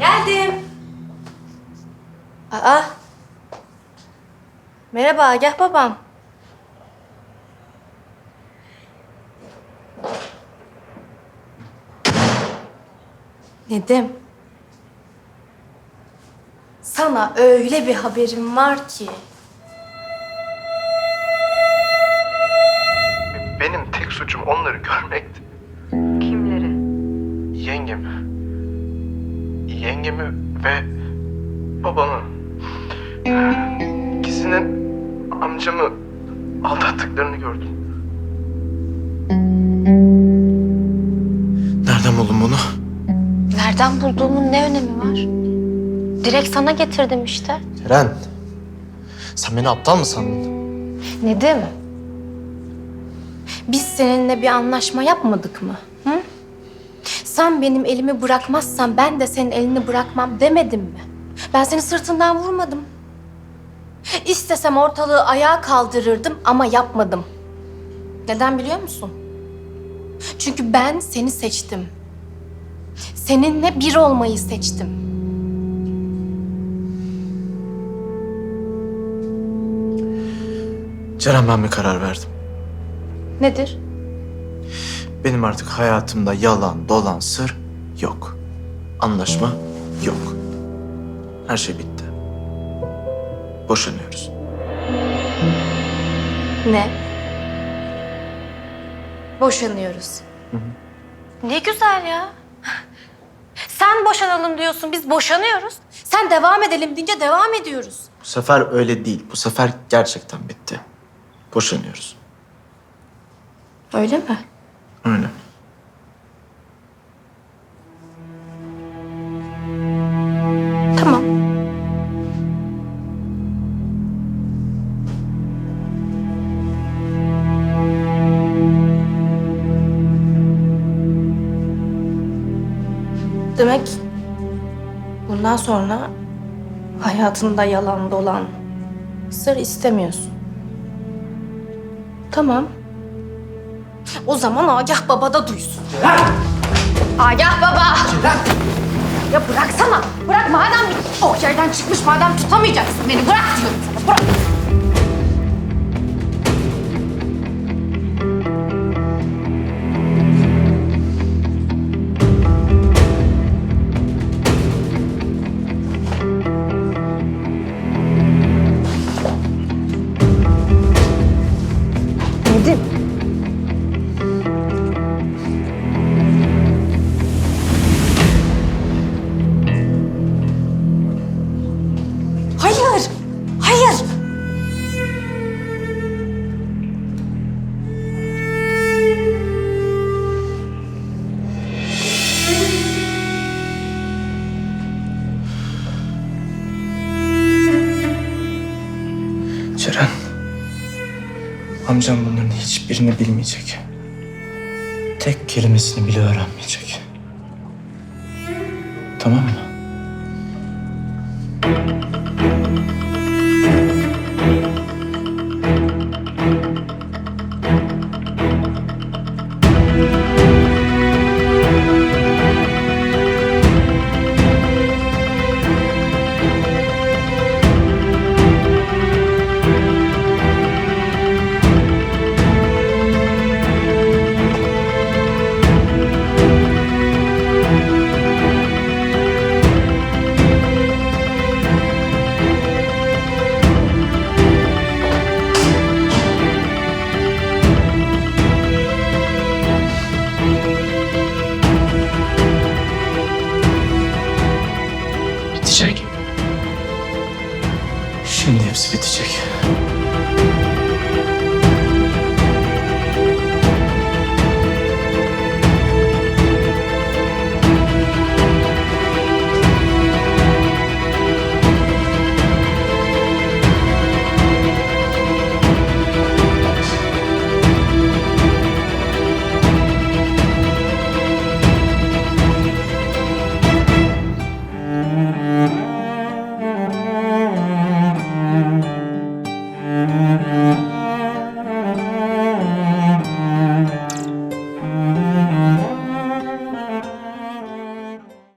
Ben geldim. Aa. Merhaba Agah babam. Nedim. Sana öyle bir haberim var ki. Benim tek suçum onları görmekti. Kimleri? Yengemi. Yengemi ve babamı. İkisinin amcamı aldattıklarını gördüm. Nereden buldun bunu? Nereden bulduğumun ne önemi var? Direkt sana getirdim işte. Ceren. Sen beni aptal mı sandın? Nedim? Biz seninle bir anlaşma yapmadık mı? Sen benim elimi bırakmazsan ben de senin elini bırakmam demedim mi? Ben seni sırtından vurmadım. İstesem ortalığı ayağa kaldırırdım ama yapmadım. Neden biliyor musun? Çünkü ben seni seçtim. Seninle bir olmayı seçtim. Ceren ben bir karar verdim. Nedir? Benim artık hayatımda yalan, dolan, sır yok. Anlaşma yok. Her şey bitti. Boşanıyoruz. Ne? Boşanıyoruz. Ne güzel ya. Sen boşanalım diyorsun, biz boşanıyoruz. Sen devam edelim deyince devam ediyoruz. Bu sefer öyle değil. Bu sefer gerçekten bitti. Boşanıyoruz. Öyle mi? Öyle. Tamam. Demek bundan sonra hayatında yalan dolan sır istemiyorsun. Tamam. O zaman Agah Baba da duysun. Agah Baba! Ya bıraksana. Bırak madem o yerden çıkmış madem tutamayacaksın beni. Bırak diyorum sana. Bırak. Ceren. Amcam bunların hiçbirini bilmeyecek. Tek kelimesini bile öğrenmeyecek. Tamam mı? Bitecek.